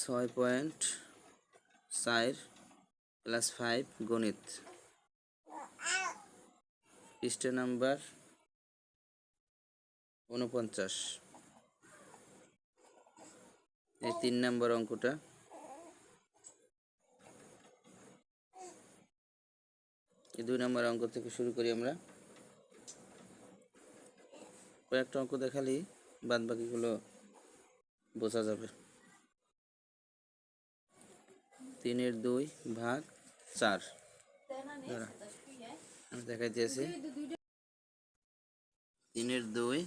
ছয় পয়েন্ট চার plus five গণিত। পৃষ্ঠা নাম্বার উনপঞ্চাশ এই তিন নম্বর অঙ্কটা। এই দুই নম্বর অঙ্ক থেকে শুরু করি আমরা। কয়েকটা অঙ্ক দেখালেই বাদ বাকিগুলো বোঝা যাবে। তিনের দুই ভাগ চার। আমি দেখাই দিয়েছি। তিনের দুই,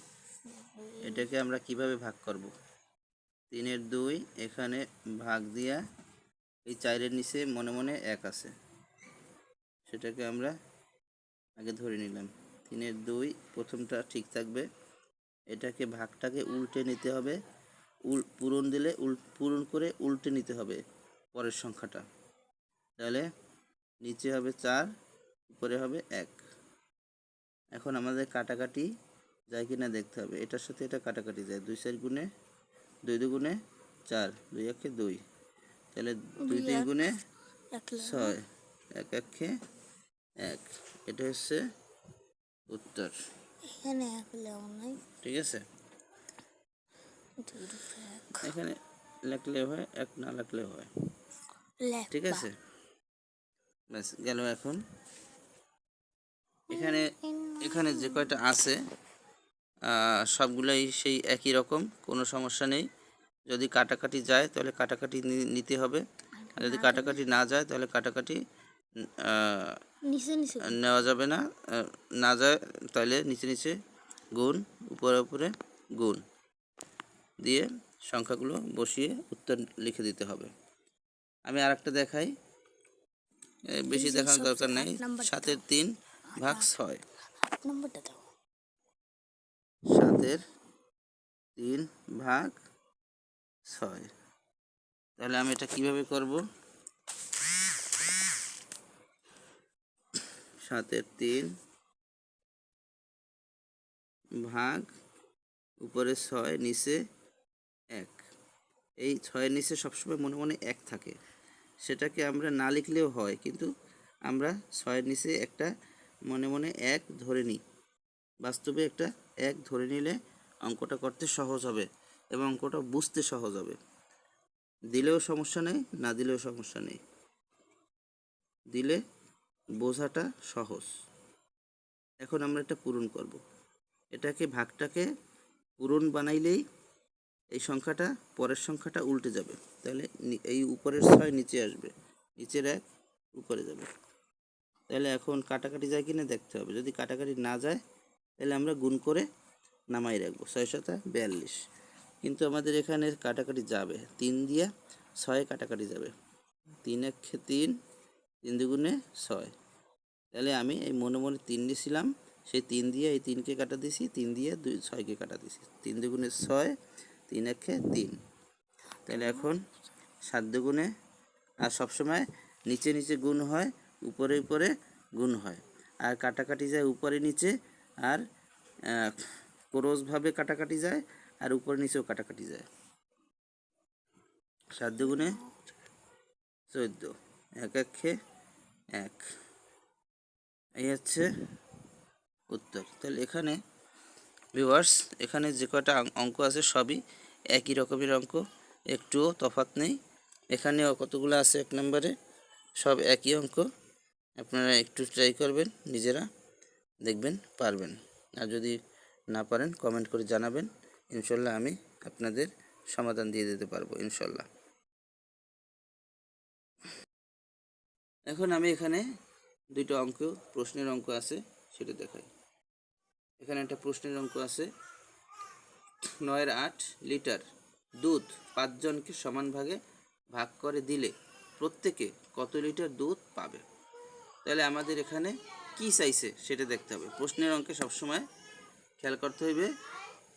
এটাকে আমরা কীভাবে ভাগ করব? তিনের দুই এখানে ভাগ দিয়া এই চারের নিচে মনে মনে এক আছে। সেটাকে আমরা আগে ধরে নিলাম। তিনের দুই প্রথমটা ঠিক থাকবে। এটাকে ভাগটাকে উল্টে নিতে হবে। উল, পূরণ দিলে উল, পূরণ করে উল্টে নিতে হবে। পরের সংখ্যাটা। তাহলে নিচে হবে চার উপরে হবে এক। এখন আমাদের কাটাকাটি যায় কিনা দেখতে হবে। এটার সাথে এটা কাটাকাটি যায়। দুই চার গুণে দুই দুগুণে চার দুই একে দুই। তাহলে দুই তিন গুণে ছয় এক একে এক। এটা হচ্ছে উত্তর। ঠিক আছে? দুই এখানে লেখলেও হয় এক না লেখলেও হয়। ঠিক আছে? ব্যাস গেল এখন। এখানে এখানে যে কয়টা আছে সবগুলাই সেই একই রকম কোনো সমস্যা নেই। যদি কাটাকাটি যায় তাহলে কাটাকাটি নিতে হবে। আর যদি কাটাকাটি না যায় তাহলে কাটাকাটি নিচে নিচে নেওয়া যাবে না। না যায় তাহলে নিচে নিচে গুণ উপরে উপরে গুণ। দিয়ে সংখ্যাগুলো বসিয়ে উত্তর লিখে দিতে হবে। আমি আর একটা দেখাই বেশি দেখানোর দরকার নাই। সাতের তিন ভাগ ছয়। সাতের তিন ভাগ ছয়। তাহলে আমি এটা কীভাবে করব? সাতের তিন ভাগ উপরে ছয় নিচে এক। এই ছয়ের নিচে সবসময় মনে মনে এক থাকে। সেটাকে আমরা না লিখলেও হয়, কিন্তু আমরা ছয়ের নিচে একটা মনে মনে এক ধরে নিই। বাস্তবে একটা এক ধরে নিলে অঙ্কটা করতে সহজ হবে এবং অঙ্কটা বুঝতে সহজ হবে। দিলেও সমস্যা নেই, না দিলেও সমস্যা নেই। দিলে বোঝাটা সহজ। এখন আমরা এটা পূরণ করব। এটাকে ভাগটাকে পূরণ বানাইলেই এই সংখ্যাটা পরের সংখ্যাটা উল্টে যাবে। তাহলে এই উপরের ছয় নিচে আসবে। নিচের এক উপরে যাবে। তাহলে এখন কাটাকাটি যায় কিনা দেখতে হবে। যদি কাটাকাটি না যায়, তাহলে আমরা গুণ করে নামাই রাখব। ছয় শতা বিয়াল্লিশ। কিন্তু আমাদের এখানে কাটাকাটি যাবে। তিন দিয়া ছয় কাটাকাটি যাবে। তিন এক তিন তিন দুগুণে ছয়। তাহলে আমি এই মনে মনে তিন দিয়েছিলাম সেই তিন দিয়ে এই তিনকে কাটা দিছি, তিন দিয়ে দুই, ছয়কে কাটা দিছি। তিন দুগুণে ছয় তিন একে তিন। তাহলে এখন সাত দুগুণে আর সবসময় নিচে নিচে গুণ হয় উপরে উপরে গুণ হয়। আর কাটাকাটি যায় উপরে নিচে আর আহ, ক্রসভাবে কাটাকাটি যায় আর উপরে নিচেও কাটাকাটি যায়। সাত দুগুণে চোদ্দ এক একে এক। এই হচ্ছে উত্তর। তাহলে এখানে ভিউয়ার্স এখানে যে কয়টা অঙ্ক আছে সবই একই রকমের অঙ্ক, একটুও তফাৎ নেই। এখানেও কতগুলো আছে এক নম্বরে? সব একই অঙ্ক। আপনারা একটু ট্রাই করবেন, নিজেরা দেখবেন, পারবেন। আর যদি না পারেন কমেন্ট করে জানাবেন। ইনশাল্লাহ আমি আপনাদের সমাধান দিয়ে দিতে পারব, ইনশাল্লাহ। এখন আমি এখানে দুইটা অঙ্ক, প্রশ্নের অঙ্ক আছে, সেটা দেখাই। এখানে একটা প্রশ্নের অঙ্ক আছে। নয়ের আট লিটার দুধ পাঁচজনকে সমান ভাগে ভাগ করে দিলে প্রত্যেকে কত লিটার দুধ পাবে? তাহলে আমাদের এখানে কি চাইছে সেটা দেখতে হবে। প্রশ্নের অঙ্কে সবসময় খেয়াল করতে হইবে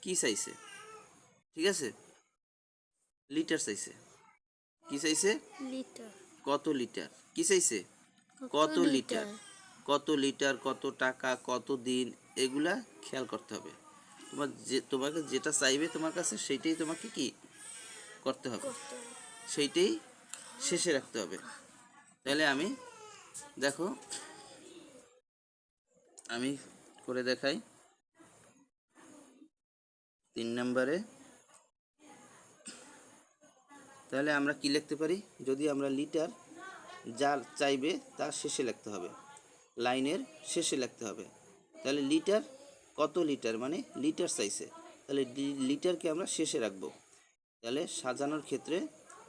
কি চাইছে ঠিক আছে? লিটার চাইছে কি চাইছে লিটার। কত লিটার? কি চাইছে কত লিটার? কত লিটার কত টাকা কত দিন এগুলা খেয়াল করতে হবে। তোমার যে তোমাকে যেটা চাইবে তোমার কাছে সেইটাই তোমাকে কি করতে হবে? সেইটাই শেষে রাখতে হবে। তাহলে আমি দেখো আমি করে দেখাই। তিন নম্বরে তাহলে আমরা কি লিখতে পারি? যদি আমরা লিটার যার চাইবে তার শেষে লিখতে হবে। লাইনের শেষে লিখতে হবে। তাহলে লিটার কত লিটার? মানে লিটার চাইছে তাহলে লিটারকে আমরা শেষে রাখব। তাহলে সাজানোর ক্ষেত্রে,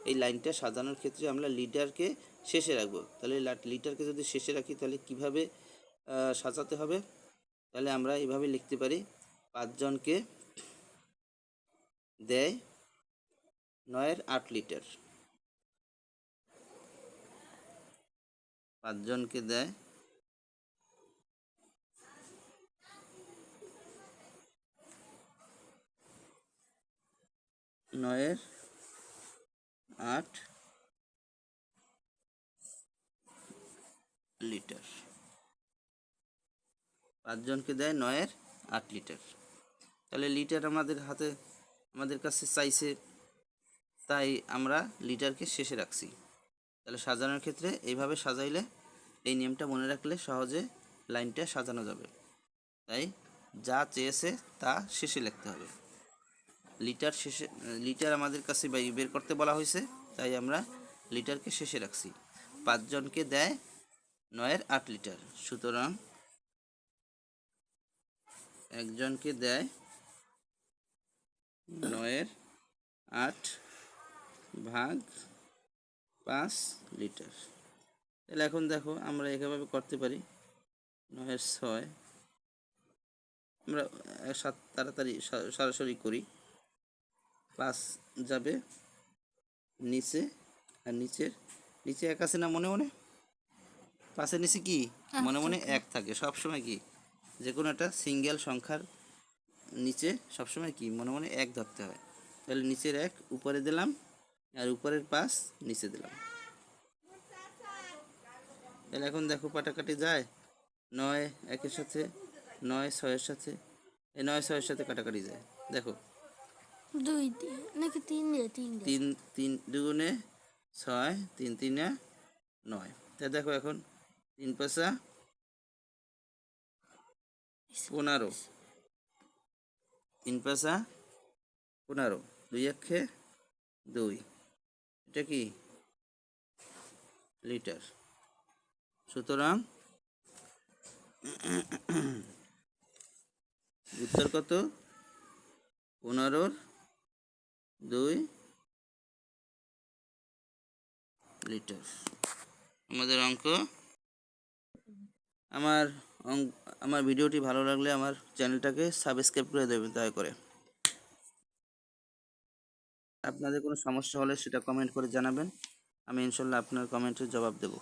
এই লাইনটা সাজানোর ক্ষেত্রে আমরা লিটারকে শেষে রাখব। তাহলে লিটারকে যদি শেষে রাখি, তাহলে কীভাবে সাজাতে হবে? তাহলে আমরা এভাবে লিখতে পারি, পাঁচজনকে দেয় নয়ের আট লিটার। পাঁচজনকে দেয় নয়ের আট লিটার। পাঁচজনকে দেয় নয়ের আট লিটার। তাহলে লিটার আমাদের হাতে, আমাদের কাছে চাইছে, তাই আমরা লিটারকে শেষে রাখছি। তাহলে সাজানোর ক্ষেত্রে এইভাবে সাজাইলে এই নিয়মটা মনে রাখলে সহজে লাইনটা সাজানো যাবে। তাই যা চেয়েছে তা শেষে লিখতে হবে। লিটার শেষে, লিটার আমাদের কাছে বের করতে বলা হয়েছে, তাই আমরা লিটারকে শেষে রাখছি। পাঁচজনকে দেয় নয়ের আট লিটার। সুতরাং একজনকে দেয় নয়ের আট ভাগ পাঁচ লিটার। তাহলে এখন দেখো আমরা এভাবে করতে পারি। নয়ের ছয় আমরা সাত তাড়াতাড়ি সরাসরি করি। পাঁচ যাবে নিচে আর নিচের নিচে এক আছে না মনে মনে? পাশের নিচে কি? মনে মনে এক থাকে। সব সময় কি? যে কোনো একটা সিঙ্গেল সংখ্যার নিচে সবসময় কি? মনে মনে এক ধরতে হয়। তাহলে নিচের এক উপরে দিলাম আর উপরের পাঁচ নিচে দিলাম। তাহলে এখন দেখো পাটাকাটি যায়। নয় একের সাথে নয় ছয়ের সাথে এই নয় ছয়ের সাথে কাটাকাটি যায়। দেখো। দুই নাকি তিন দিয়ে, তিন তিন তিন দুগুণে ছয়, তিন তিনে নয়। তা দেখো এখন, তিন পয়সা পনেরো। তিন পয়সা পনেরো, দুই একে দুই। এটা কি? লিটার। সুতরাং উত্তর কত? পনেরোর দুই লিটার। আমাদের অঙ্ক? আমার আমার ভিডিওটি ভালো লাগলে আমার চ্যানেলটাকে সাবস্ক্রাইব করে দেবেন, দয়া করে। আপনাদের কোনো সমস্যা হলে সেটা কমেন্ট করে জানাবেন। আমি ইনশাল্লাহ আপনার কমেন্টের জবাব দেবো।